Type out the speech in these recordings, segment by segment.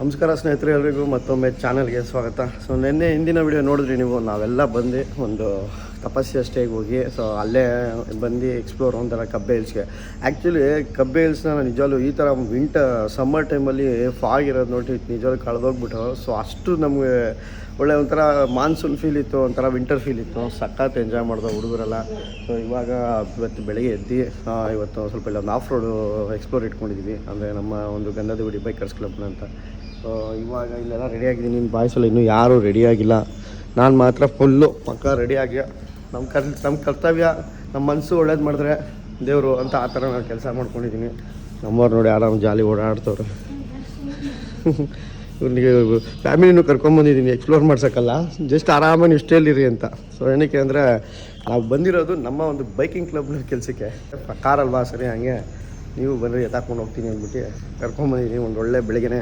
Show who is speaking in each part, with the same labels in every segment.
Speaker 1: ನಮಸ್ಕಾರ ಸ್ನೇಹಿತರೆ ಎಲ್ರಿಗೂ ಮತ್ತೊಮ್ಮೆ ಚಾನಲ್ಗೆ ಸ್ವಾಗತ. ಸೊ ನಿನ್ನೆ ಹಿಂದಿನ ವಿಡಿಯೋ ನೋಡಿದ್ರಿ ನೀವು, ನಾವೆಲ್ಲ ಬಂದು ಒಂದು ತಪಸ್ಸಿಯ ಸ್ಟೇಗೆ ಹೋಗಿ ಸೊ ಅಲ್ಲೇ ಬಂದು ಎಕ್ಸ್ಪ್ಲೋರ್ ಒಂಥರ ಕಬ್ಬೆ ಹಿಲ್ಸ್ಗೆ ಆ್ಯಕ್ಚುಲಿ ಕಬ್ಬೆ ಹಿಲ್ಸ್ನ ನಾನು ನಿಜವಾಗ್ಲೂ ಈ ಥರ ವಿಂಟರ್ ಸಮ್ಮರ್ ಟೈಮಲ್ಲಿ ಫಾಗ್ ಇರೋದು ನೋಡಿ ನಿಜವಾಗ್ಲೂ ಕಳೆದೋಗ್ಬಿಟ್ಟು. ಸೊ ಅಷ್ಟು ನಮಗೆ ಒಳ್ಳೆ ಒಂಥರ ಮಾನ್ಸೂನ್ ಫೀಲ್ ಇತ್ತು, ಒಂಥರ ವಿಂಟರ್ ಫೀಲ್ ಇತ್ತು. ಸಖತ್ ಎಂಜಾಯ್ ಮಾಡಿದ ಹುಡುಗರೆಲ್ಲ. ಸೊ ಇವಾಗ ಇವತ್ತು ಬೆಳಗ್ಗೆ ಎದ್ದು ಇವತ್ತು ಸ್ವಲ್ಪ ಇಲ್ಲ ಒಂದು ಆಫ್ ರೋಡು ಎಕ್ಸ್ಪ್ಲೋರ್ ಇಟ್ಕೊಂಡಿದ್ದೀವಿ ಅಂದರೆ ನಮ್ಮ ಒಂದು ಗಂಧದ ಗುಡಿ ಬೈಕರ್ಸ್ ಕ್ಲಬ್ನ ಅಂತ. ಸೊ ಇವಾಗ ಇಲ್ಲೆಲ್ಲ ರೆಡಿಯಾಗಿದ್ದೀನಿ ನಿಮ್ಮ ಬಾಯ್ಸಲ್ಲಿ ಇನ್ನೂ ಯಾರೂ ರೆಡಿಯಾಗಿಲ್ಲ ನಾನು ಮಾತ್ರ ಫುಲ್ಲು ಪಕ್ಕ ರೆಡಿಯಾಗಿ ನಮ್ಮ ಕರ್ ನಮ್ಮ ಕರ್ತವ್ಯ ನಮ್ಮ ಮನಸ್ಸು ಒಳ್ಳೇದು ಮಾಡಿದ್ರೆ ದೇವರು ಅಂತ ಆ ಥರ ನಾನು ಕೆಲಸ ಮಾಡ್ಕೊಂಡಿದ್ದೀನಿ. ನಮ್ಮವ್ರು ನೋಡಿ ಆರಾಮ್ ಜಾಲಿ ಓಡಾಡ್ತವ್ರು. ಇವ್ರಿಗೆ ಫ್ಯಾಮಿಲಿನೂ ಕರ್ಕೊಂಬಂದಿದ್ದೀನಿ ಎಕ್ಸ್ಪ್ಲೋರ್ ಮಾಡ್ಸೋಕ್ಕಲ್ಲ. ಜಸ್ಟ್ ಆರಾಮಾಗಿ ನೀವು ಸ್ಟೇಲಿರಿ ಅಂತ. ಸೊ ಏನಕ್ಕೆ ಅಂದರೆ ನಾವು ಬಂದಿರೋದು ನಮ್ಮ ಒಂದು ಬೈಕಿಂಗ್ ಕ್ಲಬ್ನ ಕೆಲಸಕ್ಕೆ. ಕಾರಲ್ವಾ ಸರಿ, ಹಾಗೆ. ನೀವು ಬಂದರೆ ಎತ್ತಾಕೊಂಡು ಹೋಗ್ತೀನಿ ಅಂದ್ಬಿಟ್ಟು ಕರ್ಕೊಂಬಂದಿದ್ದೀನಿ ಒಂದು ಒಳ್ಳೆ ಬೆಳಗ್ಗೆನೆ.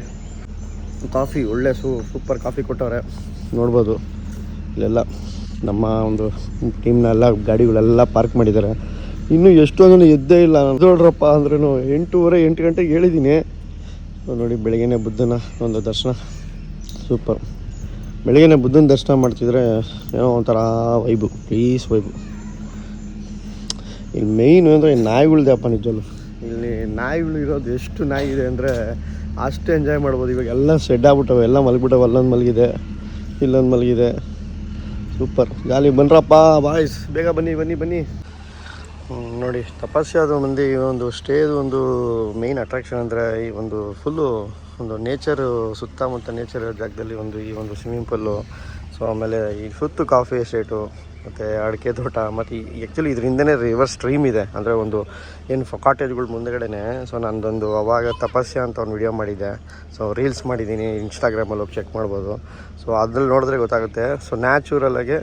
Speaker 1: ಕಾಫಿ, ಒಳ್ಳೆ ಸೂ, ಸೂಪರ್ ಕಾಫಿ ಕೊಟ್ಟವ್ರೆ. ನೋಡ್ಬೋದು. ಇಲ್ಲೆಲ್ಲ ನಮ್ಮ ಒಂದು ಟೀಮ್ನೆಲ್ಲ, ಗಾಡಿಗಳೆಲ್ಲ ಪಾರ್ಕ್ ಮಾಡಿದ್ದಾರೆ. ಇನ್ನೂ ಎಷ್ಟೊಂದು ಎದ್ದೇ ಇಲ್ಲ ನೋಡ್ರಪ್ಪ ಅಂದ್ರೂ ಎಂಟೂವರೆ, ಎಂಟು ಗಂಟೆಗೆ ಹೇಳಿದ್ದೀನಿ. ನೋಡಿ, ಬೆಳಗ್ಗೆನೇ ಬುದ್ಧನ ಒಂದು ದರ್ಶನ. ಸೂಪರ್. ಬೆಳಗ್ಗೆನೇ ಬುದ್ಧನ ದರ್ಶನ ಮಾಡ್ತಿದ್ರೆ ಏನೋ ಒಂಥರ ವೈಬು, ಪೀಸ್ ವೈಬು. ಇಲ್ಲಿ ಮೇಯ್ನು ಅಂದರೆ ನಾಯಿಗಳ್ದಪ್ಪ ನಿಜಲ್ಲೂ ಇಲ್ಲಿ ನಾಯಿಗಳು ಇರೋದು ಎಷ್ಟು ನಾಯಿ ಇದೆ ಅಂದರೆ ಅಷ್ಟು ಎಂಜಾಯ್ ಮಾಡ್ಬೋದು. ಇವಾಗ ಎಲ್ಲ ಸೆಡ್ ಆಗ್ಬಿಟ್ಟವೆ, ಎಲ್ಲ ಮಲಗಿಬಿಟ್ಟವೆ ಅಲ್ಲೊಂದು ಮಲಗಿದೆ, ಇಲ್ಲೊಂದು ಮಲಗಿದೆ. ಸೂಪರ್ ಗಾಲಿ ಬನ್ರಪ್ಪ ಬಾಯ್ಸ್ ಬೇಗ ಬನ್ನಿ ಬನ್ನಿ ಬನ್ನಿ. ನೋಡಿ ನೋಡಿ ತಪಸ್ಯಾದ ಮಂದಿ ಒಂದು ಸ್ಟೇದು ಒಂದು ಮೇಯ್ನ್ ಅಟ್ರಾಕ್ಷನ್ ಅಂದರೆ ಈ ಒಂದು ಫುಲ್ಲು ಒಂದು ನೇಚರು ಸುತ್ತಮುತ್ತ ನೇಚರ್ ಜಾಗದಲ್ಲಿ ಒಂದು ಈ ಒಂದು ಸ್ವಿಮ್ಮಿಂಗ್ ಪೂಲು ಸೊ ಆಮೇಲೆ ಈ ಸುತ್ತು ಕಾಫಿ ಎಸ್ಟೇಟು ಮತ್ತು ಅಡಿಕೆ ತೋಟ, ಮತ್ತು ಆ್ಯಕ್ಚುಲಿ ಇದರಿಂದನೇ ರಿವರ್ ಸ್ಟ್ರೀಮ್ ಇದೆ. ಅಂದರೆ ಒಂದು ಏನು ಕಾಟೇಜ್ಗಳ ಮುಂದೆಗಡೆನೆ. ಸೊ ನಂದೊಂದು ಅವಾಗ ತಪಸ್ಯ ಅಂತ ಒಂದು ವಿಡಿಯೋ ಮಾಡಿದ್ದೆ. ಸೊ ರೀಲ್ಸ್ ಮಾಡಿದ್ದೀನಿ ಇನ್ಸ್ಟಾಗ್ರಾಮಲ್ಲಿ ಹೋಗಿ ಚೆಕ್ ಮಾಡ್ಬೋದು. ಸೊ ಅದ್ರಲ್ಲಿ ನೋಡಿದ್ರೆ ಗೊತ್ತಾಗುತ್ತೆ. ಸೊ ನ್ಯಾಚುರಲಾಗಿ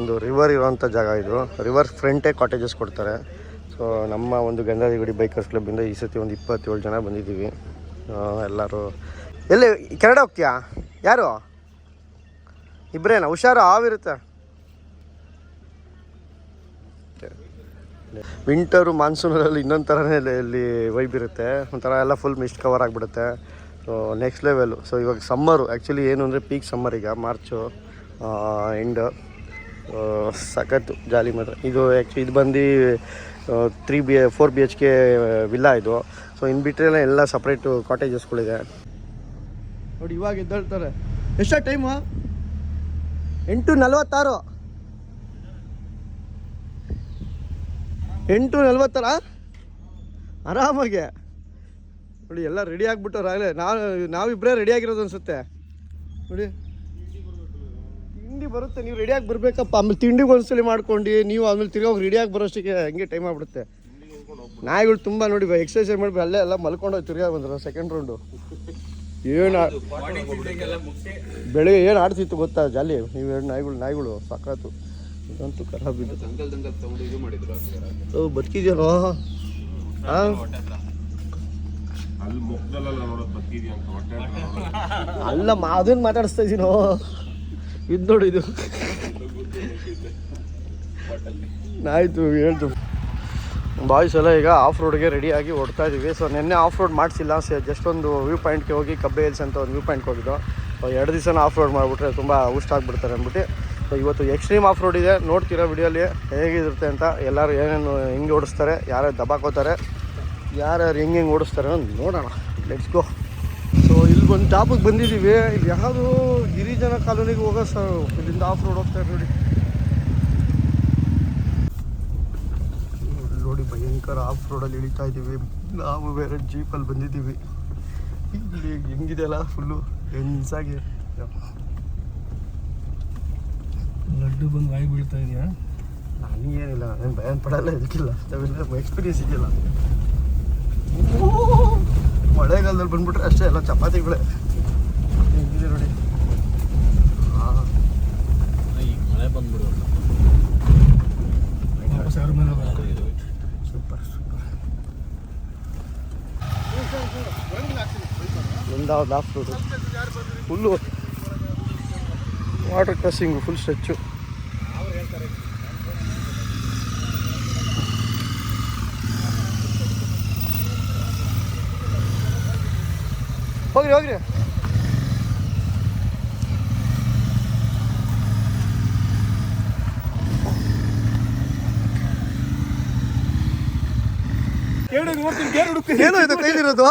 Speaker 1: ಒಂದು ರಿವರ್ ಇರುವಂಥ ಜಾಗ ಇದು. ರಿವರ್ ಫ್ರಂಟೇ ಕಾಟೇಜಸ್ ಕೊಡ್ತಾರೆ. ಸೊ ನಮ್ಮ ಒಂದು ಗಂಗಾದಿಗುಡಿ ಬೈಕರ್ಸ್ ಕ್ಲಬ್ಬಿಂದ ಈ ಸತಿ ಒಂದು ಇಪ್ಪತ್ತೇಳು ಜನ ಬಂದಿದ್ದೀವಿ. ಎಲ್ಲರೂ ಎಲ್ಲಿ ಕೆನಡಾ ಹೋಗ್ತೀಯಾ? ಯಾರು? ಇಬ್ಬರೇನಾ ಹುಷಾರು, ಹಾವಿರುತ್ತೆ. ವಿಂಟರು ಮಾನ್ಸೂನಲ್ಲಿ ಇನ್ನೊಂದು ಥರನೇ ಇಲ್ಲಿ- ವೈಬ್ ಇರುತ್ತೆ. ಒಂಥರ ಎಲ್ಲ ಫುಲ್ ಮಿಸ್ಟ್ ಕವರ್ ಆಗಿಬಿಡುತ್ತೆ. ಸೊ ನೆಕ್ಸ್ಟ್ ಲೆವೆಲು ಸೊ ಇವಾಗ ಸಮ್ಮರು ಆ್ಯಕ್ಚುಲಿ ಏನು ಅಂದರೆ ಪೀಕ್ ಸಮ್ಮರ್ ಈಗ ಮಾರ್ಚು ಎಂಡ್ ಸಖತ್ತು ಜಾಲಿ ಮಾತ್ರ. ಇದು ಆ್ಯಕ್ಚುಲಿ ಇದು ಬಂದು three B four B H K villa ಇದು. ಸೊ ಇನ್ನು ಬಿಟ್ಟರೆ ಎಲ್ಲ ಸಪ್ರೇಟು ಕಾಟೇಜಸ್ಗಳಿದೆ ನೋಡಿ, ಇವಾಗ ಎದ್ದೇಳ್ತಾರೆ. ಎಷ್ಟೋ ಟೈಮು ಎಂಟು ನಲ್ವತ್ತಾರು. ಎಂಟು ನಲ್ವತ್ತರ? ಆರಾಮಾಗೆ. ನೋಡಿ, ಎಲ್ಲ ರೆಡಿ ಆಗಿಬಿಟ್ಟವ್ರು ಆಗಲೇ. ನಾವು ನಾವಿಬ್ಬರೇ ರೆಡಿ ಆಗಿರೋದು ಅನ್ಸುತ್ತೆ. ನೋಡಿ. ತಿಂಡಿ ಬರುತ್ತೆ. ನೀವು ರೆಡಿಯಾಗಿ ಬರಬೇಕಪ್ಪ. ಆಮೇಲೆ ತಿಂಡಿಗೆ ಒಂದ್ಸಲಿ ಮಾಡ್ಕೊಂಡು ನೀವು ಆಮೇಲೆ ತಿರ್ಗೋಗಿ ರೆಡಿಯಾಗಿ ಬರೋಷ್ಟಕ್ಕೆ ಹಂಗೆ ಟೈಮ್ ಆಗ್ಬಿಡುತ್ತೆ. ನಾಯಿಗಳು ತುಂಬ ನೋಡಿ ಎಕ್ಸಸೈಸ್ ಮಾಡಿ ಅಲ್ಲೇ ಎಲ್ಲ ಮಲ್ಕೊಂಡೋಗಿ ತಿರ್ಗಾ ಬಂದ್ರೆ ಸೆಕೆಂಡ್ ರೌಂಡು ಏನು ಬೆಳಿಗ್ಗೆ ಏನು ಆಡ್ತಿತ್ತು ಗೊತ್ತಾ ಜಾಲಿ? ನೀವು ಎರಡು ನಾಯಿಗಳು ನಾಯಿಗಳು ಸಾಕಾತು ಇದಂತೂ ಖರಾಬ್ ಇದ್ದು ಹಾಂ?
Speaker 2: ಅಲ್ಲಿ ಮುಖದಲ್ಲೆಲ್ಲ ನೋಡೋದು ಅಂತ ಹೊಟ್ಟೆ
Speaker 1: ಅಲ್ಲ ಮಾ ಅದನ್ನ ಮಾತಾಡಿಸ್ತಾ ಇದೀನೋ? ಇದು ನೋಡು ಇದು. ಆಯಿತು ಹೇಳ್ತು. ಬಾಯ್ಸ್ ಎಲ್ಲ ಈಗ ಆಫ್ ರೋಡ್ಗೆ ರೆಡಿಯಾಗಿ ಓಡ್ತಾ ಇದ್ದೀವಿ ಸೊ ನಿನ್ನೆ ಆಫ್ ರೋಡ್ ಮಾಡಿಸಿಲ್ಲ ಸೊ ಜಸ್ಟ್ ಒಂದು ವ್ಯೂ ಪಾಯಿಂಟ್ಗೆ ಹೋಗಿ ಕಬ್ಬೆ ಹಿಲ್ಸ್ ಅಂತ ಒಂದು ವ್ಯೂ ಪಾಯಿಂಟ್ಗೆ ಹೋಗಿದ್ದು. ಎರಡು ದಿವಸ ಆಫ್ ರೋಡ್ ಮಾಡಿಬಿಟ್ರೆ ತುಂಬ ಆಗ್ಬಿಡ್ತಾರೆ ಅಂದ್ಬಿಟ್ಟು. ಸೊ ಇವತ್ತು ಎಕ್ಸ್ಟ್ರೀಮ್ ಆಫ್ ರೋಡ್ ಇದೆ. ನೋಡ್ತೀರಾ ವಿಡಿಯೋಲಿ ಹೇಗಿರುತ್ತೆ ಅಂತ ಎಲ್ಲರೂ ಏನೇನು ಹೆಂಗೆ ಓಡಿಸ್ತಾರೆ, ಯಾರ್ಯಾರು ದಬಾಕೋತಾರೆ, ಯಾರ್ಯಾರು ಹೆಂಗೆ ಹೆಂಗೆ ಓಡಿಸ್ತಾರೆ ನೋಡೋಣ. ಲೆಟ್ಸ್ ಗೋ ಸೊ ಇಲ್ಲಿ ಒಂದು ಟಾಪಿಗೆ ಬಂದಿದ್ದೀವಿ ಇಲ್ಲಿ ಯಾವುದು ಗಿರಿಜನ ಕಾಲೋನಿಗೆ ಹೋಗೋ ಸರ್ ಇಲ್ಲಿಂದ ಆಫ್ ರೋಡ್ ಹೋಗ್ತಾರೆ ನೋಡಿ ನೋಡಿ, ನೋಡಿ ಭಯಂಕರ ಆಫ್ ರೋಡಲ್ಲಿ ಇಳಿತಾ ಇದ್ದೀವಿ. ನಾವು ಬೇರೆ ಜೀಪಲ್ಲಿ ಬಂದಿದ್ದೀವಿ. ಇಲ್ಲಿ ಹೆಂಗಿದೆಯಲ್ಲ ಫುಲ್ಲು ಹೆಂಗಾಗಿ
Speaker 3: ಲಡ್ಡು ಬಂದು ಬಾಯಿ ಬೀಳ್ತಾ ಇದೆಯಾ?
Speaker 1: ನನಗೇನಿಲ್ಲ ನಾನು ಭಯ ಪಡಲ್ಲ ಇದಕ್ಕಿಲ್ಲ. ನಾವೆಲ್ಲ ಎಕ್ಸ್ಪೀರಿಯನ್ಸ್ ಇದೆಯಲ್ಲ. ಮಳೆಗಾಲದಲ್ಲಿ ಬಂದ್ಬಿಟ್ರೆ ಅಷ್ಟೇ ಎಲ್ಲ ಚಪಾತಿಗಳೇ. ಹೆಂಗಿದೆ ನೋಡಿ. ಹಾಂ
Speaker 3: ಈಗ ಮಳೆ ಬಂದ್ಬಿಡೋಲ್ಲ ಯಾರು ಯಾರ ಮೇಲೆ
Speaker 1: ಅಮೃತದಿಂದ off road full water crossing full stretch ಹೋಗ್ರಿ ಹೋಗ್ರಿ. ಏನು ಇದು ಕೈದಿರೋದು?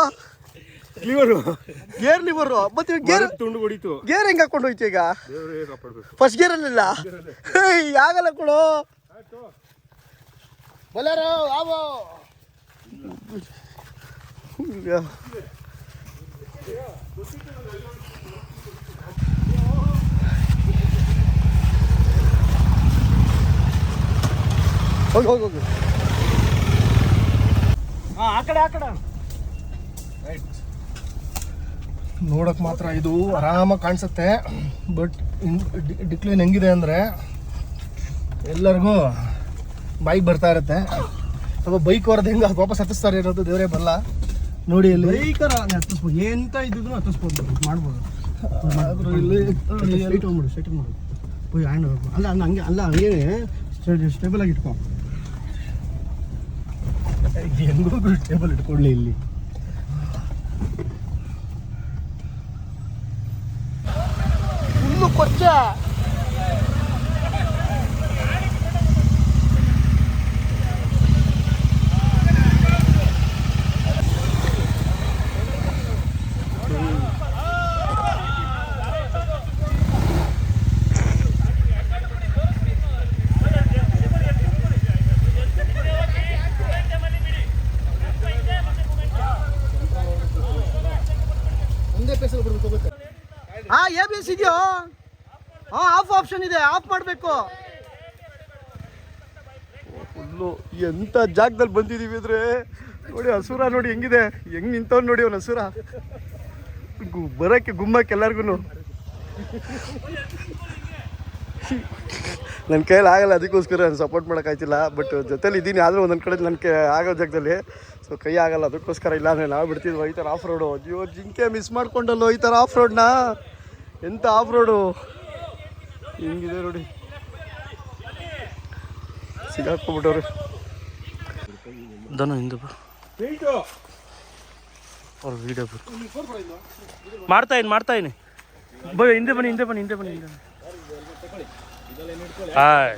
Speaker 1: ಲಿವರು ಗೇರ್ ಲಿವರು ಮತ್ತೆ ಗೇರ್
Speaker 2: ತುಂಡು ಹೊಡಿತು.
Speaker 1: ಗೇರ್ ಹೆಂಗ್ ಹಾಕೊಂಡು ಹೋಯ್ತು ಈಗ? ಫಸ್ಟ್ ಗೇರ್ ಅಲ್ಲಿಲ್ಲ? ಏಯ್, ಆಗಲ್ಲ ಕೊಡು. ಬಲ್ಲಾರೋ ಆವೋ. ಹೋಗಿ ಹೋಗಿ ಹೋಗಿ.
Speaker 3: ಆ ಕಡೆ ಆ ಕಡೆ. ನೋಡಕ್ ಮಾತ್ರ ಇದು ಆರಾಮಾಗಿ ಕಾಣಿಸುತ್ತೆ. ಬಟ್ ಡಿಕ್ಲೈನ್ ಹೆಂಗಿದೆ ಅಂದರೆ ಎಲ್ಲರಿಗೂ ಬೈಕ್ ಬರ್ತಾ ಇರುತ್ತೆ. ಅಥವಾ ಬೈಕ್ ಹೊರದು ಹೆಂಗೆ ವಾಪಸ್ ಹತ್ತಿಸ್ತಾರೆ ಇರೋದು ದೇವರೇ ಬರಲ್ಲ ನೋಡಿ ಇಲ್ಲಿ.
Speaker 4: ಬೈಕರ ಹತ್ತಿಸ್ಬೋದು ಎಂತ ಇದ್ದು ಹತ್ತಿಸ್ಬೋದು ಮಾಡ್ಬೋದು.
Speaker 3: ಇಲ್ಲಿ
Speaker 4: ಸ್ಟ್ರೈಟ್ ಹೋಗ್ಬಿಡು ಸ್ಟ್ರೈಟ್ ಮಾಡು ಹೋಗಿ ಹ್ಯಾಂಡ್ ಅಲ್ಲ ಅಲ್ಲ ಹಂಗೆ ಅಲ್ಲ ಹಂಗೆ ಸ್ಟೇಬಲ್ ಆಗಿ ಇಟ್ಕೊ.
Speaker 3: ಹೆಂಗೋ ಟೇಬಲ್ ಇಟ್ಕೊಳ್ಳಿ ಇಲ್ಲಿ.
Speaker 1: ಫುಲ್ಲು ಕೊಚ್ಚ
Speaker 3: ಒಂದೇ ಪ್ಲೇಸಲ್ಲಿ ಬರ್ಬೇಕು ಹೋಗುತ್ತೆ
Speaker 1: ಹಾ ಎ ಬಿ ಎಸ್ ಇದೆಯೋ ಹಾ ಆಫ್ ಆಪ್ಷನ್ ಇದೆ, ಆಫ್ ಮಾಡಬೇಕು. ಫುಲ್ಲು ಎಂತ ಜಾಗದಲ್ಲಿ ಬಂದಿದೀವಿ ಅಂದ್ರೆ? ನೋಡಿ ಹಸುರ ನೋಡಿ ಹೆಂಗಿದೆ. ಹೆಂಗ್ ನಿಂತವ್ ನೋಡಿ ಅವ್ನು ಹಸುರ ಗು- ಬರಕ್ಕೆ ಗುಮ್ಮಕ್ಕೆ ಎಲ್ಲರಿಗೂ ನನ್ನ ಕೈಯಲ್ಲಿ ಆಗಲ್ಲ, ಅದಕ್ಕೋಸ್ಕರ ನಾನು ಸಪೋರ್ಟ್ ಮಾಡೋಕ್ಕಾಯ್ತಿಲ್ಲ ಬಟ್ ಜೊತೆಲಿ ಇದ್ದೀನಿ ಆದರೂ ಒಂದೊಂದು ಕಡೆ ನನ್ನ ಆಗೋ ಜಾಗದಲ್ಲಿ. ಸೊ ಕೈ ಆಗಲ್ಲ, ಅದಕ್ಕೋಸ್ಕರ ಇಲ್ಲ ಅಂದರೆ ನಾವು ಬಿಡ್ತಿದ್ವಿ. ಈ ಥರ ಆಫ್ ರೋಡು ಅಯ್ಯೋ, ಜಿಂಕೆ ಮಿಸ್ ಮಾಡ್ಕೊಂಡಲ್ಲೋ ಈ ಥರ ಆಫ್ ರೋಡ್ನ ಎಂತ ಆಫ್ ರೋಡು ಹಿಂಗಿದೆ ನೋಡಿ. ಸಿಗಾಕೊಂಡ್ಬಿಟ್ಟವ್ರಿ ದನ ಹಿಂದೆ ಬಾ. ಅವ್ರ ವೀಡಿಯೋ ಮಾಡ್ತಾ ಇನ್ ಮಾಡ್ತಾ ಇದ್ದೀನಿ ಬೈ ಹಿಂದೆ ಬನ್ನಿ ಹಿಂದೆ ಬನ್ನಿ ಹಿಂದೆ ಬನ್ನಿ ಹಿಂದೆ ಹಾಯ್.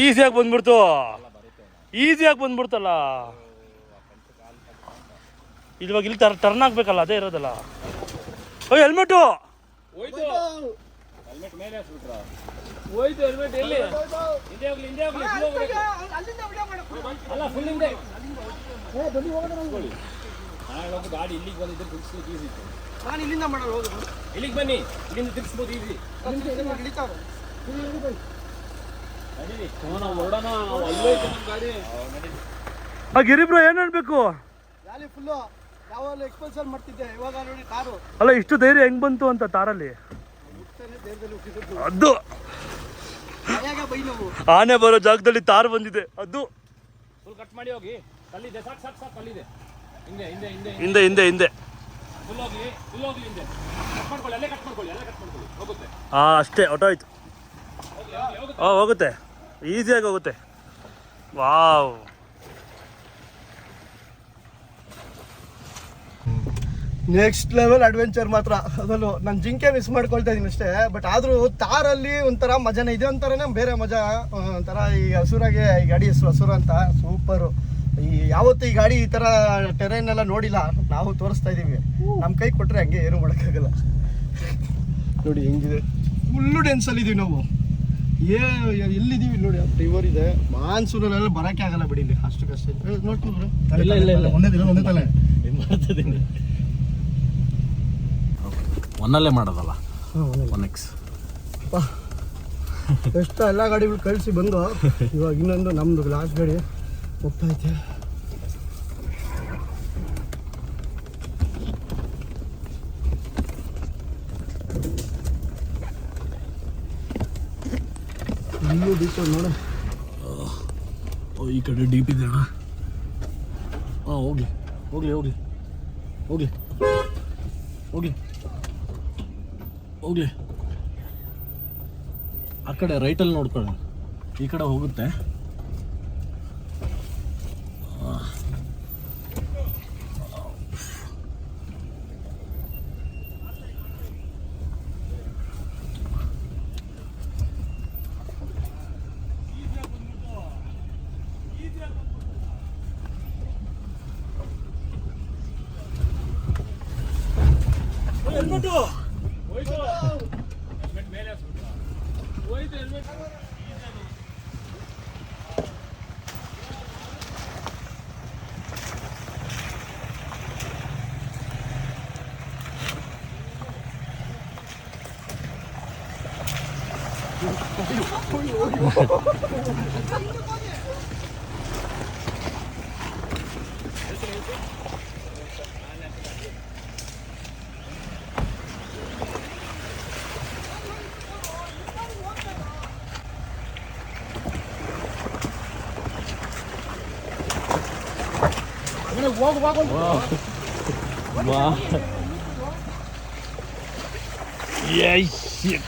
Speaker 1: ಈಸಿಯಾಗಿ ಬಂದ್ಬಿಡ್ತು. ಈಸಿಯಾಗಿ ಬಂದ್ಬಿಡ್ತಲ್ಲ. ಇವಾಗ ಇಲ್ಲಿ ತರ ಟರ್ನ್ ಆಗ್ಬೇಕಲ್ಲ ಅದೇ ಇರೋದಲ್ಲ. ಓಯ್ ಹೆಲ್ಮೆಟು ನಾನು ಇಲ್ಲಿಂದ ಮಾಡಲ್ಲ ಹೋಗು
Speaker 3: ಇಲ್ಲಿಗೆ ಬನ್ನಿ. ಇಲ್ಲಿಂದ ತಿರ್ಸ್ಬೋದು ಈಸಿ
Speaker 1: ಆ ಗಿರಿಬ್ರೋ ಏನ್ ಹೇಳ್ಬೇಕು?
Speaker 4: ಗಾಲಿ ಫುಲ್ಲು ಯಾವಾಗಲೂ ಮಾಡ್ತಿದ್ದೆ ಇವಾಗ ನೋಡಿ ಕಾರು.
Speaker 1: ಅಲ್ಲ ಇಷ್ಟು ಧೈರ್ಯ ಹೆಂಗ್ ಬಂತು ಅಂತ ತಾರಲ್ಲಿ? ಅದು. ಆನೆ ಬರೋ ಜಾಗದಲ್ಲಿ ತಾರ್ ಬಂದಿದೆ. ಅದು
Speaker 3: ಫುಲ್ ಕಟ್ ಮಾಡಿ ಹೋಗಿ. ಕಲ್ಲಿದೆ ಸಾಕು ಸಾಕು ಸಾಕು ಕಲ್ಲಿದೆ ಹಿಂದೆ ಹಿಂದೆ ಹಿಂದೆ
Speaker 1: ಹಿಂದೆ. ಹಿಂದೆ ಹಿಂದೆ
Speaker 3: ಫುಲ್ ಹೋಗ್ಲಿ ಫುಲ್ ಹೋಗ್ಲಿ ಹಿಂದೆ. ಕಟ್ ಮಾಡ್ಕೊಳ್ಳಿ ಅಲ್ಲೇ ಕಟ್ ಮಾಡ್ಕೊಳ್ಳಿ ಅಲ್ಲೇ ಕಟ್ ಮಾಡ್ಕೊಳ್ಳಿ. ಹೋಗುತ್ತೆ.
Speaker 1: ಹಾ ಅಷ್ಟೇ ಹೊಟ್ಟೋಯ್ತು ಹಾಂ ಹೋಗುತ್ತೆ. ಈಸಿಯಾಗಿ ಹೋಗುತ್ತೆ. ವಾವ್ ನೆಕ್ಸ್ಟ್ ಲೆವೆಲ್ ಅಡ್ವೆಂಚರ್ ಮಾತ್ರ. ಅದಲ್ಲೂ ನಾನು ಜಿಂಕೆ ಮಿಸ್ ಮಾಡ್ಕೊಳ್ತಾ ಇದ್ದೀನಿ ಅಷ್ಟೇ. ಬಟ್ ಆದರೂ ತಾರಲ್ಲಿ ಒಂಥರ ಮಜಾನೇ ಇದೆ ಒಂಥರನೇ ಬೇರೆ ಮಜಾ ಒಂಥರ ಈ ಹಸುರಾಗೆ ಈ ಗಾಡಿ ಹೆಸರು ಹಸುರ ಅಂತ. ಸೂಪರು ಈ ಯಾವತ್ತು ಈ ಗಾಡಿ ಈ ಥರ ಟೆರೈನ್ ಎಲ್ಲ ನೋಡಿಲ್ಲ. ನಾವು ತೋರಿಸ್ತಾ ಇದ್ದೀವಿ ನಮ್ಮ ಕೈ ಕೊಟ್ಟರೆ ಹಂಗೆ ಏನು ಮಾಡೋಕ್ಕಾಗಲ್ಲ. ನೋಡಿ ಹೆಂಗಿದೆ. ಫುಲ್ಲು ಡೆನ್ಸಲ್ಲಿ ಇದೀವಿ ನಾವು. ಏ ಎಲ್ಲಿದ್ದೀವಿ ನೋಡಿ ಡ್ರೈವರ್ ಇದೆ. ಮಾನ್ಸೂನಲ್ಲೆಲ್ಲ ಬರೋಕ್ಕೆ ಆಗಲ್ಲ ಬಿಡಿ ಇಲ್ಲಿ. ಕಷ್ಟ
Speaker 3: ಇಲ್ಲ, ಇಲ್ಲ, ಇಲ್ಲ.
Speaker 4: ಒಂದೇ ದಿನ ಒಂದೇ ತಲೆ.
Speaker 3: ಮಾಡ್ತಿದ್ದೀನಿ ಒನ್ನಲ್ಲೇ ಮಾಡೋದಲ್ಲ? ಒನ್ ಎಕ್ಸ್
Speaker 4: ಎಷ್ಟು ಎಲ್ಲ ಗಾಡಿಗಳು ಕಳಿಸಿ ಬಂದು ಇವಾಗ ಇನ್ನೊಂದು ನಮ್ದು ಲಾಸ್ಟ್ ಗಾಡಿ ಹೋಗ್ತಾ ಇಲ್ಲೂ ಡೀಪ್ ನೋಡು.
Speaker 3: ಈ ಕಡೆ ಡೀಪ್ ಇದೆ ಅಣ್ಣ. ಹಾಂ ಹೋಗ್ಲಿ. ಹೋಗ್ಲಿ ಹೋಗ್ಲಿ. ಹೋಗ್ಲಿ. ಹೋಗ್ಲಿ. ಹೋಗ್ಲಿ. ಆ ಕಡೆ ರೈಟಲ್ಲಿ ನೋಡ್ಕೊಳ್ಳಿ ಈ ಕಡೆ ಹೋಗುತ್ತೆ.
Speaker 2: 와. 이야, 이 예, 씨.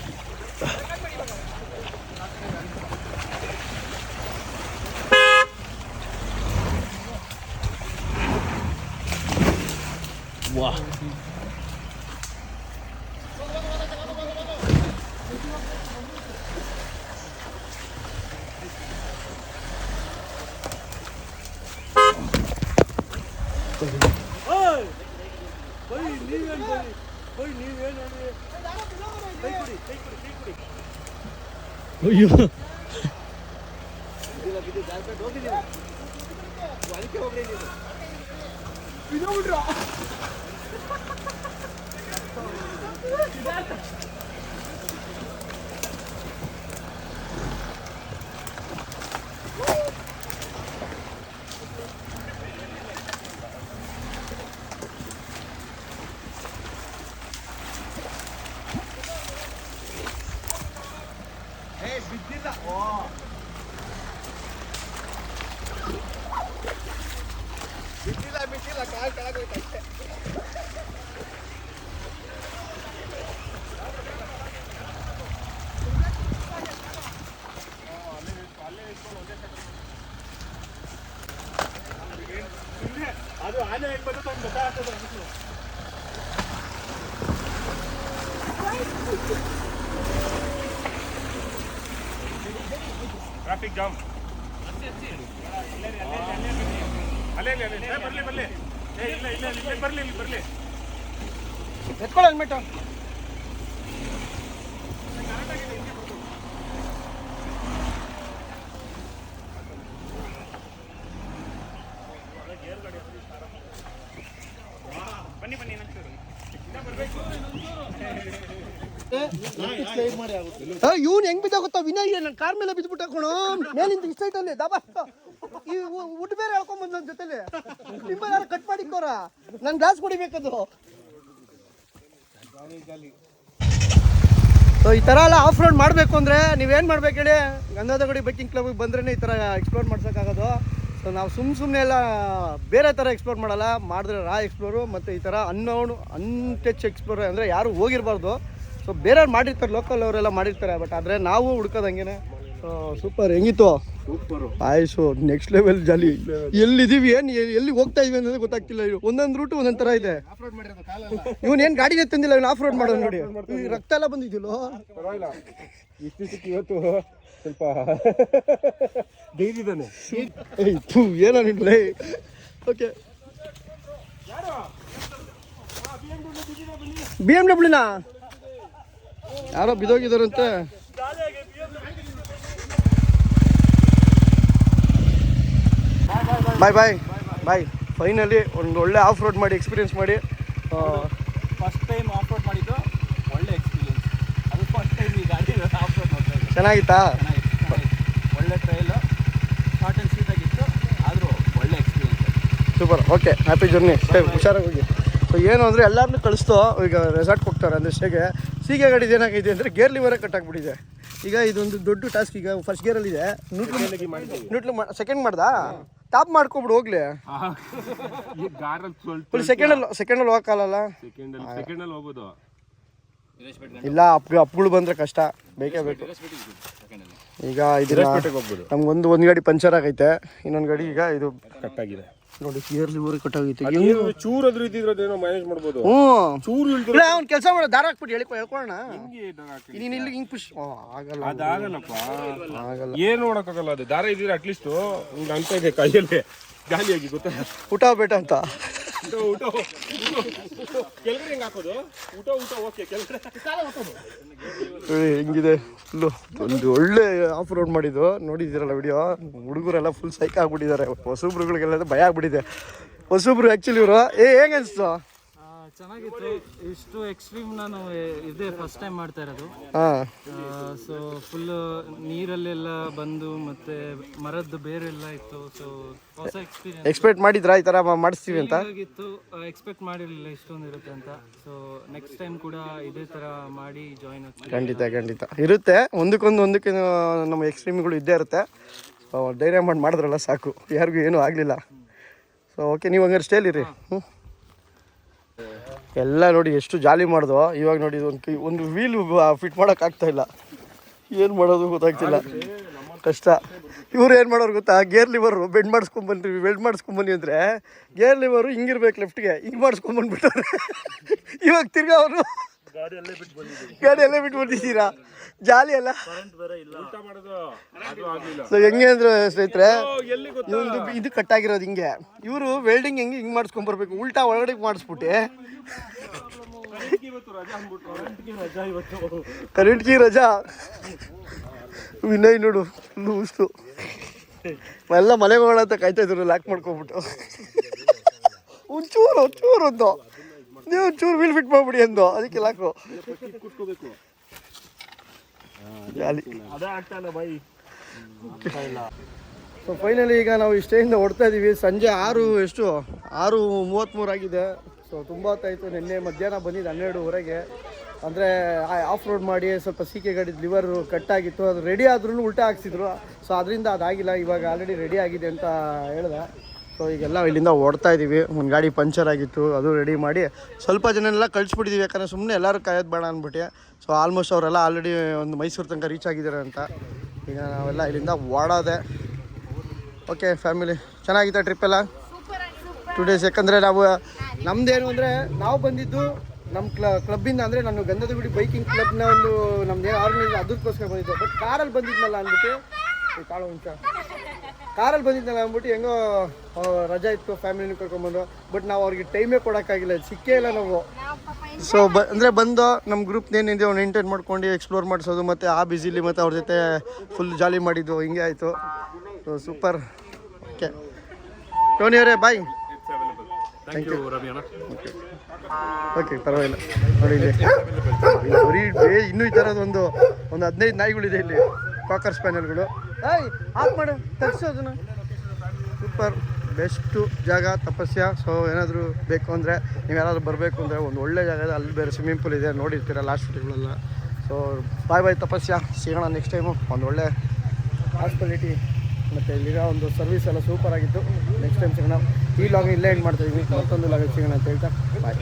Speaker 2: ಅಯ್ಯೋ Güne vuruyor. ಟ್ರಾಫಿಕ್ ಜಾಮ್
Speaker 1: ಎತ್ಕೊಳ್ಳಿ ಹೆಲ್ಮೆಟ್. ಇವ್ನು ಹೆಂಗ್ ಬಿದ್ದಾಗುತ್ತ? ವಿನಯ್ ನನ್ನ ಕಾರ್ ಮೇಲೆ ಬಿದ್ದುಬಿಟ್ಟ ಕಣೋ. ಮೇಲಿಂದ ಇಷ್ಟ ಐತಲ್ಲಿ ದಬ ಈ ಊಟ ಬೇರೆ ಹೇಳ್ಕೊಂಡ್ ಬಂದ್ ನನ್ನ ಜೊತೆಲಿ. ನಿಮ್ಮ ಕಟ್ ಕಟ್ ಮಾಡಿಕ್ಕೋರ ನನ್ ಗ್ಲಾಸ್ ಕುಡಿಬೇಕದು. ಸೊ ಈ ಥರ ಎಲ್ಲ ಆಫ್ ರೋಡ್ ಮಾಡಬೇಕು ಅಂದರೆ ನೀವೇನು ಮಾಡ್ಬೇಕು ಹೇಳಿ? ಗಂಧದಗುಡಿ ಬೈಕಿಂಗ್ ಕ್ಲಬ್ಗೆ ಬಂದ್ರೇ ಈ ಥರ ಎಕ್ಸ್ಪ್ಲೋರ್ ಮಾಡ್ಸೋಕ್ಕಾಗೋದು. ಸೊ ನಾವು ಸುಮ್ ಸುಮ್ಮನೆ ಎಲ್ಲ ಬೇರೆ ಥರ ಎಕ್ಸ್ಪ್ಲೋರ್ ಮಾಡಲ್ಲ. ಮಾಡಿದ್ರೆ ರಾ ಎಕ್ಸ್ಪ್ಲೋರು ಮತ್ತು ಈ ಥರ ಅನ್ನೋನು ಅನ್ಟಚ್ ಎಕ್ಸ್ಪ್ಲೋರ್ ಅಂದರೆ ಯಾರು ಹೋಗಿರಬಾರ್ದು. ಸೊ ಬೇರೆಯವ್ರು ಮಾಡಿರ್ತಾರೆ ಲೋಕಲ್ ಅವರೆಲ್ಲ ಮಾಡಿರ್ತಾರೆ. ಬಟ್ ಆದರೆ ನಾವು ಹುಡ್ಕೋದಂಗೆ ಸೂಪರ್ ಹೆಂಗಿತ್ತು?
Speaker 2: ಸೂಪರು
Speaker 1: ಆಯ್ಸು ನೆಕ್ಸ್ಟ್ ಲೆವೆಲ್ ಜಾಲಿ. ಎಲ್ಲಿದ್ದೀವಿ ಏನು ಎಲ್ಲಿ ಹೋಗ್ತಾ ಇದೀವಿ ಅನ್ನೋದು ಗೊತ್ತಾಗ್ತಿಲ್ಲ. ಒಂದೊಂದು ರೂಟು ಒಂದೊಂದು ಥರ ಇದೆ. ಇವನ್ ಏನು ಗಾಡಿನೇ ತಂದಿಲ್ಲ ಇವನು ಆಫ್ ರೋಡ್ ಮಾಡೋದು ನೋಡಿ. ರಕ್ತ ಎಲ್ಲ ಬಂದಿದ್ದಿಲ್ಲೋ
Speaker 2: ಇವತ್ತು ಸ್ವಲ್ಪ
Speaker 1: ಥೂ ಏನೋ ಓಕೆ ಬಿ ಎಂ ಡಬ್ಲ್ಯೂನಾ ಯಾರೋ ಬಿದೋಗಿದಾರಂತೆ ಬಾಯ್ ಬಾಯ್ ಬಾಯ್ ಫೈನಲಿ ಒಂದು ಒಳ್ಳೆ ಆಫ್ ರೋಡ್ ಮಾಡಿ ಎಕ್ಸ್ಪೀರಿಯನ್ಸ್ ಮಾಡಿ
Speaker 5: ಫಸ್ಟ್ ಟೈಮ್ ಆಫ್ ರೋಡ್ ಮಾಡಿದ್ದು ಒಳ್ಳೆ ಎಕ್ಸ್ಪೀರಿಯನ್ಸ್ ಅದು ಫಸ್ಟ್ ಟೈಮ್ ಈ ಗಾಡಿ ಆಫ್ ರೋಡ್ ಮಾಡ್ತಾ
Speaker 1: ಚೆನ್ನಾಗಿತ್ತಾ?
Speaker 5: ಒಳ್ಳೆ ಟ್ರೈಲು ಶಾರ್ಟ್ ಆ್ಯಂಡ್ ಸ್ವೀಟ್ ಆಗಿತ್ತು. ಆದರೂ ಒಳ್ಳೆ experience
Speaker 1: super okay happy journey stay ಹುಷಾರಾಗಿ ಹೋಗಿ. ಸೊ ಏನು ಅಂದರೆ ಎಲ್ಲರನ್ನೂ ಕಳಿಸ್ತು. ಈಗ ರೆಸಾರ್ಟ್ಗೆ ಹೋಗ್ತಾರೆ ಅಂದರೆ ಸೀಗೆ ಸೀಗೆ ಗಾಡಿದು ಏನಾಗಿದೆ ಅಂದರೆ ಗೇರ್ ಲಿವರೇ ಕಟ್ಟಾಗ್ಬಿಟ್ಟಿದೆ ಈಗ ಇದೊಂದು ದೊಡ್ಡ ಟಾಸ್ಕ್ ಈಗ ಫಸ್ಟ್ ಗೇರಲ್ಲಿದೆ ನ್ಯೂಟ್ಲು ನ್ಯೂಟ್ಲು ಸೆಕೆಂಡ್ ಮಾಡ್ದಾ? ಟಾಪ್ ಮಾಡ್ಕೊಬಿಡು ಹೋಗ್ಲಿ.
Speaker 2: ಈ ಗಾರಲ್ಲಿ
Speaker 1: ಹೋಗಕ್ಕಾಗಲ್ಲ?
Speaker 2: ಸೆಕೆಂಡ್ ಅಲ್ಲಿ ಸೆಕೆಂಡ್ ಅಲ್ಲಿ ಹೋಗ್ಬೋದು.
Speaker 1: ಇಲ್ಲ ಅಪ್ ಅಪ್ಗಳು ಬಂದ್ರೆ ಕಷ್ಟ. ಬೇಕೇ ಬೇಕು. ಈಗ ಇದನ್ನ
Speaker 2: ಹೋಗ್ಬೋದು.
Speaker 1: ನಮ್ಗೊಂದು ಒಂದು ಗಾಡಿ ಪಂಚರ್ ಆಗೈತೆ. ಇನ್ನೊಂದು ಗಾಡಿ ಈಗ ಇದು
Speaker 2: ಕಟ್ಟಾಗಿದೆ
Speaker 1: ನೋಡಿ ಕ್ಲಿಯರ್ಲಿ ಊರಿಗೆ ಕಟ್ಟಾಗೈತೆ
Speaker 2: ಚೂರು ಚೂರ್ ಅದ್ರ ಇದ್ದಿದ್ರದೇನೋ ಮ್ಯಾನೇಜ್ ಮಾಡ್ಬೋದು.
Speaker 1: ಹ್ಞೂ.
Speaker 2: ಚೂರು ಇಲ್ದಿರ
Speaker 1: ಇಲ್ಲ ಅವ್ನು ಕೆಲಸ ಮಾಡೋ ದಾರ ಹಾಕ್ಬಿಟ್ಟು ಹೇಳ್ಕೊ ಹೇಳ್ಕೊಳ್ಳೋಣ
Speaker 2: ಹಿಂಗೆ ಇದ್ದಾಗ ಹಾಕಿ.
Speaker 1: ನೀನು ಇಲ್ಲಿ ಹಿಂಗೆ ಪುಷ್ ಓ ಆಗಲ್ಲ.
Speaker 2: ಅದಾಗಲ್ಲಪ್ಪ.
Speaker 1: ಆಗಲ್ಲ.
Speaker 2: ಏನು ನೋಡಕ್ಕಾಗಲ್ಲ ಅದು. ದಾರ ಇದ್ರೆ ಅಟ್ಲೀಸ್ಟ್ ಹಿಂಗೆ ಅಂತ ಇದೆ ಕೈಯಲ್ಲಿ ಗಾಲಿಯಾಗಿ ಗೊತ್ತಾ?
Speaker 1: ಊಟ ಬೇಟ ಅಂತ.
Speaker 2: ಊಟ ಕೆಳಗಡೆ ಹೆಂಗ್ ಹಾಕೋದು? ಊಟ ಊಟ ಓಕೆ ಕೆಳಗಡೆ
Speaker 1: ಹೆಂಗಿದೆ? ಫುಲ್ಲು ಒಂದು ಒಳ್ಳೆ ಆಫ್ ರೋಡ್ ಮಾಡಿದ್ದು. ನೋಡಿದ್ದೀರಲ್ಲ ವಿಡಿಯೋ ಹುಡುಗರೆಲ್ಲ ಫುಲ್ ಸೈಕ್ ಆಗ್ಬಿಟ್ಟಿದ್ದಾರೆ. ಹೊಸಬ್ರುಗಳಿಗೆಲ್ಲ ಭಯ ಆಗ್ಬಿಟ್ಟಿದೆ. ಹೊಸಬ್ರು ಆ್ಯಕ್ಚುಲಿ ಇವರು. ಏ, ಹೇಗೆ ಅನಿಸ್ತು?
Speaker 6: ಚೆನ್ನಾಗಿತ್ತು. ಇಷ್ಟು ಎಕ್ಸ್ಟ್ರೀಮ್ ನಾನು ಇದೇ ಫಸ್ಟ್ ಟೈಮ್ ಮಾಡ್ತಾ ಇರೋದು.
Speaker 1: ಹಾಂ
Speaker 6: ಸೊ ಫುಲ್ ನೀರಲ್ಲೆಲ್ಲ ಬಂದು ಮತ್ತೆ ಮರದ್ದು ಬೇರೆಲ್ಲ ಇತ್ತು ಸೊ ಹೊಸ ಎಕ್ಸ್ಪೀರಿಯನ್ಸ್
Speaker 1: ಎಕ್ಸ್ಪೆಕ್ಟ್ ಮಾಡಿದ್ರಾ? ಈ ಥರ ಮಾಡಿಸ್ತೀವಿ ಅಂತ?
Speaker 6: ಆಗಿತ್ತು ಎಕ್ಸ್ಪೆಕ್ಟ್ ಮಾಡಿರಲಿಲ್ಲ ಇಷ್ಟೊಂದು ಇರುತ್ತೆ ಅಂತ. ಸೊ ನೆಕ್ಸ್ಟ್ ಟೈಮ್ ಕೂಡ ಇದೇ ತರ ಮಾಡಿ ಜಾಯಿನ್ ಆಗ್ತೀನಿ.
Speaker 1: ಖಂಡಿತ ಖಂಡಿತ. ಇರುತ್ತೆ. ಒಂದಕ್ಕೊಂದು ಒಂದಕ್ಕೆ ನಮ್ಮ ಎಕ್ಸ್ಟ್ರೀಮ್ಗಳು ಇದ್ದೇ ಇರುತ್ತೆ. ಧೈರ್ಯ ಮಾಡಿ ಮಾಡಿದ್ರಲ್ಲ ಸಾಕು. ಯಾರಿಗೂ ಏನೂ ಆಗಲಿಲ್ಲ. ಸೊ ಓಕೆ ನೀವು ಹಂಗಾರೆ ಸ್ಟೇಲಿರಿ ಹ್ಞೂ ಎಲ್ಲ ನೋಡಿ ಎಷ್ಟು ಜಾಲಿ ಮಾಡ್ದು, ಇವಾಗ ನೋಡಿ ಒಂದು ಒಂದು ವೀಲ್ ಫಿಟ್ ಮಾಡೋಕ್ಕಾಗ್ತಾ ಇಲ್ಲ. ಏನು ಮಾಡೋದು ಗೊತ್ತಾಗ್ತಿಲ್ಲ. ಕಷ್ಟ. ಇವ್ರು ಏನು ಮಾಡೋರು ಗೊತ್ತಾ? ಗೇರ್ ಲಿವರು ಬೆಂಡ್ ಮಾಡಿಸ್ಕೊಂಬನ್ರಿ ಬೆಂಡ್ ಮಾಡಿಸ್ಕೊಂಬನ್ನಿ ಅಂದರೆ ಗೇರ್ ಲಿವರು ಹಿಂಗಿರ್ಬೇಕು ಲೆಫ್ಟ್ಗೆ ಹಿಂಗೆ ಮಾಡಿಸ್ಕೊಂಬಂದ್ಬಿಟ್ಟವ್ರೆ ಇವಾಗ ತಿರ್ಗಾ ಅವರು. ಗಾಡಿ ಎಲ್ಲ ಬಿಟ್ಟು ಬಂದಿದ್ದೀರಾ? ಜಾಲಿ ಅಲ್ಲ?
Speaker 2: ಊಟ ಮಾಡೋದು ಅದು ಆಗ್ಲಿಲ್ಲ.
Speaker 1: ಸೊ ಹೆಂಗೆ ಅಂದ್ರೆ ಸ್ನೇಹಿತರೆ ಇವ್ರದ್ದು ಇದು ಕಟ್ಟಾಗಿರೋದು ಹಿಂಗೆ. ಇವರು ವೆಲ್ಡಿಂಗ್ ಹೆಂಗೆ ಹಿಂಗೆ ಮಾಡಿಸ್ಕೊಂಬರ್ಬೇಕು ಉಲ್ಟಾ ಒಳಗಡೆ ಮಾಡಿಸ್ಬಿಟ್ಟೆ.
Speaker 2: ಇವತ್ತು ರಜಾ ಕರೆಂಟ್ಗೆ
Speaker 1: ವಿನಯ್ ನೋಡು ಲೂಸು ಎಲ್ಲ ಮನೆಗೆ ಹೋಗೋಣ ಅಂತ ಕಾಯ್ತಾ ಇದ್ರು ಲಾಕ್ ಮಾಡ್ಕೊಬಿಟ್ಟು ಒಂಚೂರು ಒಂಚೂರು ಒಂದು. ನೀವು ಒಂಚೂರು ವೀಲ್ ಫಿಟ್ ಮಾಡ್ಬಿಡಿ ಅಂದು ಅದಕ್ಕೆ ಲಾಕು ಜಾಲಿ. ಸೊ ಫೈನಲಿ ಈಗ ನಾವು ಇಷ್ಟೇಯಿಂದ ಹೊಡ್ತಾ ಇದ್ದೀವಿ ಸಂಜೆ ಆರು ಎಷ್ಟು? ಆರು ಮೂವತ್ತ್ಮೂರು ಆಗಿದೆ. ಸೊ ತುಂಬ ಹೊತ್ತಾಯಿತು ನಿನ್ನೆ ಮಧ್ಯಾಹ್ನ ಬಂದಿದ್ದು ಹನ್ನೆರಡುವರೆಗೆ. ಅಂದರೆ ಆಫ್ ರೋಡ್ ಮಾಡಿ ಸ್ವಲ್ಪ ಸೀಕೆ ಗಾಡಿ ಲಿವರ್ ಕಟ್ಟಾಗಿತ್ತು. ಅದು ರೆಡಿ ಆದ್ರೂ ಉಲ್ಟಾ ಹಾಕ್ಸಿದ್ರು. ಸೊ ಅದರಿಂದ ಅದಾಗಿಲ್ಲ. ಇವಾಗ ಆಲ್ರೆಡಿ ರೆಡಿ ಆಗಿದೆ ಅಂತ ಹೇಳ್ದೆ. ಸೊ ಈಗೆಲ್ಲ ಇಲ್ಲಿಂದ ಓಡ್ತಾ ಇದ್ದೀವಿ ಒಂದು ಗಾಡಿ ಪಂಚರ್ ಆಗಿತ್ತು, ಅದು ರೆಡಿ ಮಾಡಿ ಸ್ವಲ್ಪ ಜನನೆಲ್ಲ ಕಳಿಸ್ಬಿಟ್ಟಿದ್ದೀವಿ ಯಾಕಂದರೆ ಸುಮ್ಮನೆ ಎಲ್ಲರೂ ಕಾಯೋದು ಬೇಡ ಅಂದ್ಬಿಟ್ಟು ಸೊ ಆಲ್ಮೋಸ್ಟ್ ಅವರೆಲ್ಲ ಆಲ್ರೆಡಿ ಒಂದು ಮೈಸೂರು ತನಕ ರೀಚ್ ಆಗಿದ್ದಾರೆ ಅಂತ. ಈಗ ನಾವೆಲ್ಲ ಇಲ್ಲಿಂದ ಓಡೋದೆ. ಓಕೆ ಫ್ಯಾಮಿಲಿ ಚೆನ್ನಾಗಿತ್ತು ಟ್ರಿಪ್ ಎಲ್ಲ? ಟೂ ಡೇಸ್ ಯಾಕಂದರೆ ನಾವು ನಮ್ಮದೇನು ಅಂದರೆ, ನಾವು ಬಂದಿದ್ದು ನಮ್ಮ ಕ್ಲ ಕ್ಲಬ್ಬಿಂದ ಅಂದರೆ ನಾನು ಗಂಧದ ಗುಡಿ ಬೈಕಿಂಗ್ ಕ್ಲಬ್ನ ಒಂದು ನಮ್ದು ಆರ್ಗನೈಸ್ ಅದಕ್ಕೋಸ್ಕರ ಬಂದಿದ್ದೆ. ಬಟ್ ಕಾರಲ್ಲಿ ಬಂದಿದ್ನಲ್ಲ ಅಂದ್ಬಿಟ್ಟು ಕಾಳು ಉಂಟ ಕಾರಲ್ಲಿ ಬಂದಿದ್ದಲ್ಲ ಅಂದ್ಬಿಟ್ಟು ಹೆಂಗೋ ರಜಾ ಇತ್ತು ಫ್ಯಾಮಿಲಿನ ಕರ್ಕೊಂಬಂದು ಬಟ್ ನಾವು ಅವ್ರಿಗೆ ಟೈಮೇ ಕೊಡೋಕ್ಕಾಗಿಲ್ಲ ಸಿಕ್ಕೇ ಇಲ್ಲ ನಾವು ಸೊ ಬ ಅಂದರೆ ಬಂದು ನಮ್ಮ ಗ್ರೂಪ್ ಏನಿದೆ ಅವ್ನು ಎಂಟೈನ್ ಮಾಡ್ಕೊಂಡು ಎಕ್ಸ್ಪ್ಲೋರ್ ಮಾಡಿಸೋದು ಮತ್ತು ಆ ಬ್ಯುಸಿಲಿ ಮತ್ತು ಅವ್ರ ಜೊತೆ ಫುಲ್ ಜಾಲಿ ಮಾಡಿದ್ದು ಹಿಂಗೆ ಆಯಿತು. ಸೊ ಸೂಪರ್ ಓಕೆ ಟೋನಿ ಅವರೇ ಬಾಯ್
Speaker 2: ಥ್ಯಾಂಕ್ ಯು ರವಿ ಅಣ್ಣ.
Speaker 1: ಓಕೆ ಪರವಾಗಿಲ್ಲ. ನೋಡಿ ಇಲ್ಲಿ. ಇನ್ನೂ ಈ ಥರದ್ದು ಒಂದು ಒಂದು ಹದಿನೈದು ನಾಯಿಗಳಿದೆ ಇಲ್ಲಿ. ಕಾಕರ್ ಸ್ಪ್ಯಾನಲ್ಗಳು ಅದನ್ನು. ಸೂಪರ್. ಬೆಸ್ಟು ಜಾಗ, ತಪಸ್ಯ. ಸೊ ಏನಾದರೂ ಬೇಕು ಅಂದರೆ ನೀವು ಯಾರಾದರೂ ಬರಬೇಕು ಅಂದರೆ ಒಂದು ಒಳ್ಳೆ ಜಾಗ ಅಲ್ಲಿ ಬೇರೆ ಸ್ವಿಮ್ಮಿಂಗ್ ಪೂಲ್ ಇದೆ, ನೋಡಿರ್ತೀರ ಲಾಸ್ಟ್ ಫುಟುಗಳೆಲ್ಲ ಸೊ ಬಾಯ್ ಬಾಯ್ ತಪಸ್ಯ. ಸಿಗೋಣ ನೆಕ್ಸ್ಟ್ ಟೈಮು ಒಂದು ಒಳ್ಳೆ ಹಾಸ್ಪಿಟಾಲಿಟಿ ಮತ್ತು ಇಲ್ಲಿರೋ ಒಂದು ಸರ್ವಿಸ್ ಎಲ್ಲ ಸೂಪರ್ ಆಗಿತ್ತು. ನೆಕ್ಸ್ಟ್ ಟೈಮ್ ಸಿಗೋಣ. ಈ ಲಾಗ್ ಇಲ್ಲೇ ಎಂಡ್ ಮಾಡ್ತಾಯಿದ್ವಿ ಮತ್ತೊಂದು ಲಾಗ್ ಸಿಗೋಣ ಅಂತ ಹೇಳ್ತಾ. ಬಾಯ್